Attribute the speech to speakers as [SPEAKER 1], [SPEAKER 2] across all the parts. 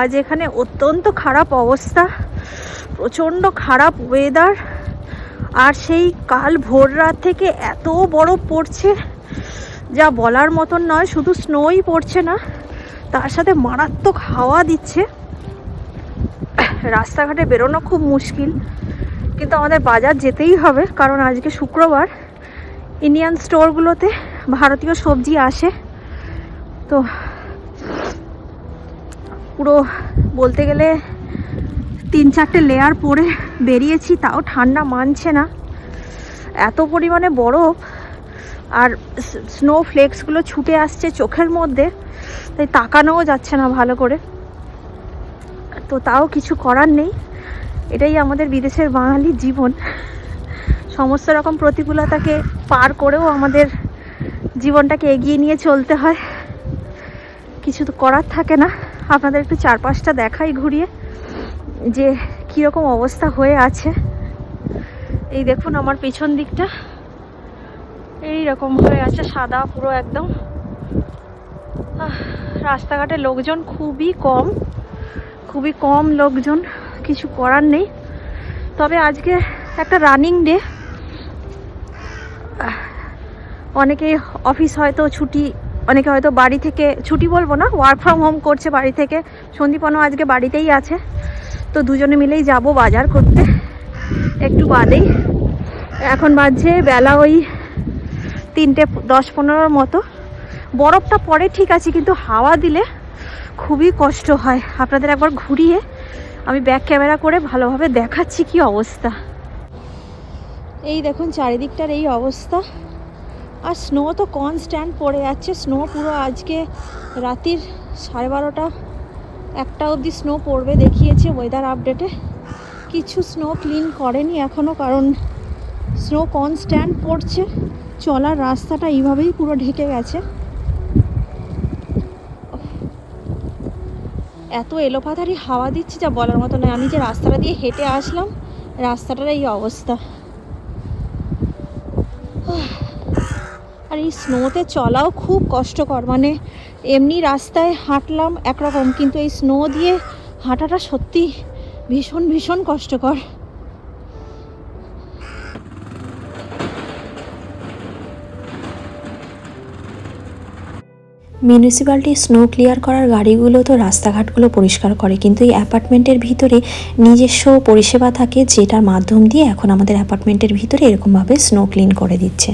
[SPEAKER 1] আজ এখানে অত্যন্ত খারাপ অবস্থা, প্রচণ্ড খারাপ ওয়েদার আর সেই কাল ভোর রাত থেকে এত বরফ পড়ছে, যা বলার মতন নয়, শুধু স্নোই পড়ছে না, তার সাথে মারাত্মক হাওয়া দিচ্ছে। রাস্তাঘাটে বেরোনো খুব মুশকিল, কিন্তু আমাদের বাজার যেতেই হবে, কারণ আজকে শুক্রবার ইন্ডিয়ান স্টোরগুলোতে ভারতীয় সবজি আসে। তো পুরো বলতে গেলে তিন চারটে লেয়ার পরে বেরিয়েছি, তাও ঠান্ডা মানছে না। এত পরিমাণে বরফ আর স্নো ফ্লেক্সগুলো ছুটে আসছে চোখের মধ্যে, তাই তাকানোও যাচ্ছে না ভালো করে। তো তাও কিছু করার নেই। এটাই আমাদের বিদেশের বাঙালি জীবন। সমস্ত রকম প্রতিকূলতাকে পার করেও আমাদের জীবনটাকে এগিয়ে নিয়ে চলতে হয়। কিছু তো করার থাকে না। আপনাদের একটু চারপাশটা দেখাই ঘুরিয়ে, যে কীরকম অবস্থা হয়ে আছে। এই দেখুন আমার পিছন দিকটা। এই রকম হয়ে আছে, সাদা পুরো একদম। রাস্তাঘাটে লোকজন খুবই কম খুবই কম লোকজন, কিছু করার নেই। তবে আজকে একটা রানিং ডে। অনেকে অফিস হয়তো ছুটি অনেকে হয়তো বাড়ি থেকে, ছুটি বলব না ওয়ার্ক ফ্রম হোম করছে বাড়ি থেকে। সন্দীপনও আজকে বাড়িতেই আছে। তো দুজনে মিলেই যাব বাজার করতে, একটু বাদেই। এখন বাজছে বেলা ওই তিনটে, দশ পনেরোর মতো। বরফটা পড়ে ঠিক আছে, কিন্তু হাওয়া দিলে খুবই কষ্ট হয়। আপনাদের একবার ঘুরিয়ে আমি ব্যাক ক্যামেরা করে ভালোভাবে দেখাচ্ছি কি অবস্থা। এই দেখুন, চারিদিকটার এই অবস্থা। আর স্নো তো কনস্ট্যান্ট পড়ে যাচ্ছে। স্নো পুরো আজকে রাতির সাড়ে বারোটা, একটা অবধি স্নো পড়বে দেখিয়েছে ওয়েদার আপডেটে কিছু স্নো ক্লিন করেনি এখনও কারণ স্নো কনস্ট্যান্ট পড়ছে। চলার রাস্তাটা এইভাবেই পুরো ঢেকে গেছে। এত এলোপাথারি হাওয়া দিচ্ছে যা বলার মতো নয়। আমি যে রাস্তাটা দিয়ে হেঁটে আসলাম, রাস্তাটার এই অবস্থা। আর এই স্নোতে চলাও খুব কষ্টকর। মানে এমনি রাস্তায় হাঁটলাম একরকম, কিন্তু এই স্নো দিয়ে হাঁটাটা সত্যি ভীষণ ভীষণ কষ্টকর।
[SPEAKER 2] মিউনিসিপ্যালিটি স্নো ক্লিয়ার করার গাড়িগুলো তো রাস্তাঘাটগুলো পরিষ্কার করে, কিন্তু এই অ্যাপার্টমেন্টের ভিতরে নিজস্ব পরিষেবা থাকে, যেটার মাধ্যম দিয়ে এখন আমাদের অ্যাপার্টমেন্টের ভিতরে এরকমভাবে স্নো ক্লিন করে দিচ্ছে।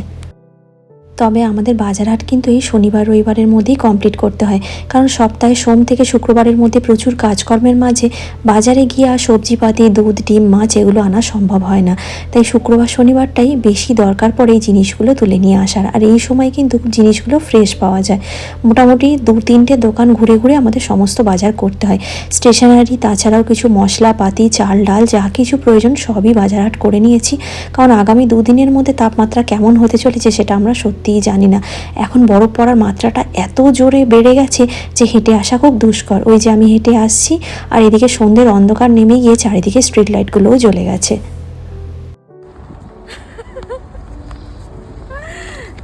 [SPEAKER 2] তবে আমাদের বাজার হাট কিন্তু এই শনিবার, রবিবারের মধ্যেই কমপ্লিট করতে হয়। কারণ সপ্তাহে সোম থেকে শুক্রবারের মধ্যে প্রচুর কাজকর্মের মাঝে বাজারে গিয়ে আর সবজিপাতি, দুধ, ডিম, মাছ এগুলো আনা সম্ভব হয় না। তাই শুক্রবার, শনিবারটাই বেশি দরকার পড়ে এই জিনিসগুলো তুলে নিয়ে আসার। আর এই সময় কিন্তু জিনিসগুলো ফ্রেশ পাওয়া যায়। মোটামুটি দু তিনটে দোকান ঘুরে ঘুরে আমাদের সমস্ত বাজার করতে হয়। স্টেশনারি, তাছাড়াও কিছু মশলাপাতি, চাল, ডাল, যা কিছু প্রয়োজন সবই বাজার হাট করে নিয়েছি। কারণ আগামী দুদিনের মধ্যে তাপমাত্রা কেমন হতে চলেছে সেটা আমরা সত্যিই জানি না। এখন বরফ পড়ার মাত্রাটা এত জোরে বেড়ে গেছে যে হেঁটে আসা খুব দুষ্কর। ওই যে আমি হেঁটে আসছি আর এদিকে সন্ধ্যের অন্ধকার নেমে গিয়ে চারিদিকে স্ট্রিট লাইটগুলোও জ্বলে গেছে।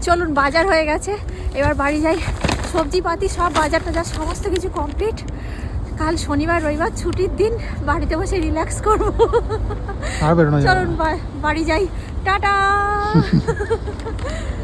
[SPEAKER 1] চলুন বাজার হয়ে গেছে। এবার বাড়ি যাই। সবজি পাতি সব বাজার টাজার সমস্ত কিছু কমপ্লিট কাল শনিবার রবিবার ছুটির দিন বাড়িতে বসে রিল্যাক্স করব। চলুন বা- বাড়ি যাই। টাটা!